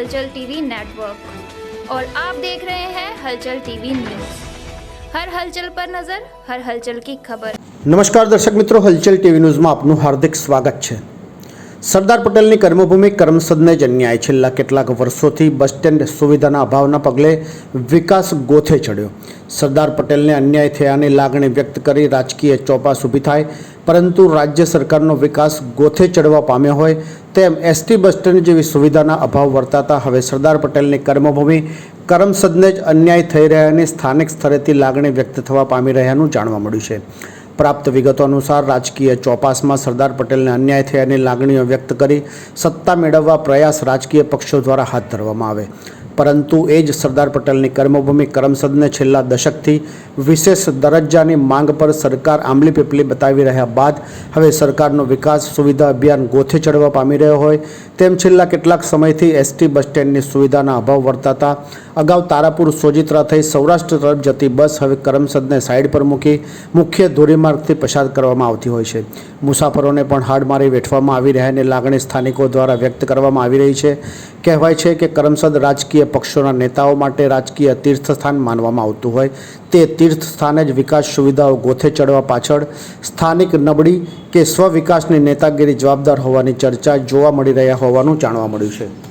हलचल TV network और आप देख रहे हैं हलचल टीवी न्यूज हर हलचल पर नजर हर हलचल की खबर નમસ્કાર દર્શક મિત્રો હલચલ ટીવી ન્યૂઝમાં આપનું હાર્દિક સ્વાગત છે સરદાર પટેલની કર્મભૂમિ કર્મસદને જ અન્યાય. છેલ્લા કેટલાક વર્ષોથી બસ સ્ટેન્ડ સુવિધાના અભાવના પગલે વિકાસ ગોથે ચડ્યો. સરદાર પટેલને અન્યાય થયાની લાગણી વ્યક્ત કરી રાજકીય ચોપાસ ઊભી થાય, પરંતુ રાજ્ય સરકારનો વિકાસ ગોથે ચડવા પામ્યો હોય તેમ એસટી બસ સ્ટેન્ડ જેવી સુવિધાના અભાવ વર્તાતા હવે સરદાર પટેલની કર્મભૂમિ કરમસદને જ અન્યાય થઈ રહ્યાની સ્થાનિક સ્તરેથી લાગણી વ્યક્ત થવા પામી રહ્યાનું જાણવા મળ્યું છે. પ્રાપ્ત વિગતો અનુસાર રાજકીય ચોપાસમાં સરદાર પટેલને અન્યાય થયાની લાગણીઓ વ્યક્ત કરી સત્તા મેળવવા પ્રયાસ રાજકીય પક્ષો દ્વારા હાથ ધરવામાં આવે. પરંતુ એ જ સરદાર પટેલની કર્મભૂમિ કરમસદને છેલ્લા દશકથી વિશેષ દરજ્જાની માંગ પર સરકાર આંબલી પીપલી બતાવી રહ્યા બાદ હવે સરકારનો વિકાસ સુવિધા અભિયાન ગોથે ચડવા પામી રહ્યો હોય તેમ છેલ્લા કેટલાક સમયથી એસટી બસ સ્ટેન્ડની સુવિધાના અભાવ વર્તાતા અગાઉ તારાપુર સોજિત્રા થઈ સૌરાષ્ટ્ર તરફ જતી બસ હવે કરમસદને સાઇડ પર મૂકી મુખ્ય ધોરીમાર્ગથી પસાર કરવામાં આવતી હોય છે. મુસાફરોને પણ હાડમારી વેઠવામાં આવી રહ્યાની લાગણી સ્થાનિકો દ્વારા વ્યક્ત કરવામાં આવી રહી છે. કહેવાય છે કે કરમસદ રાજકીય પક્ષોના નેતાઓ માટે રાજકીય તીર્થસ્થાન માનવામાં આવતું હોય. તે તીર્થ સ્થાને જ વિકાસ સુવિધાઓ ગોથે ચડવા પાછળ સ્થાનિક નબળી કે સ્વ વિકાસની નેતાગીરી જવાબદાર હોવાની ચર્ચા જોવા મળી રહ્યા હોવાનું જાણવા મળ્યું છે.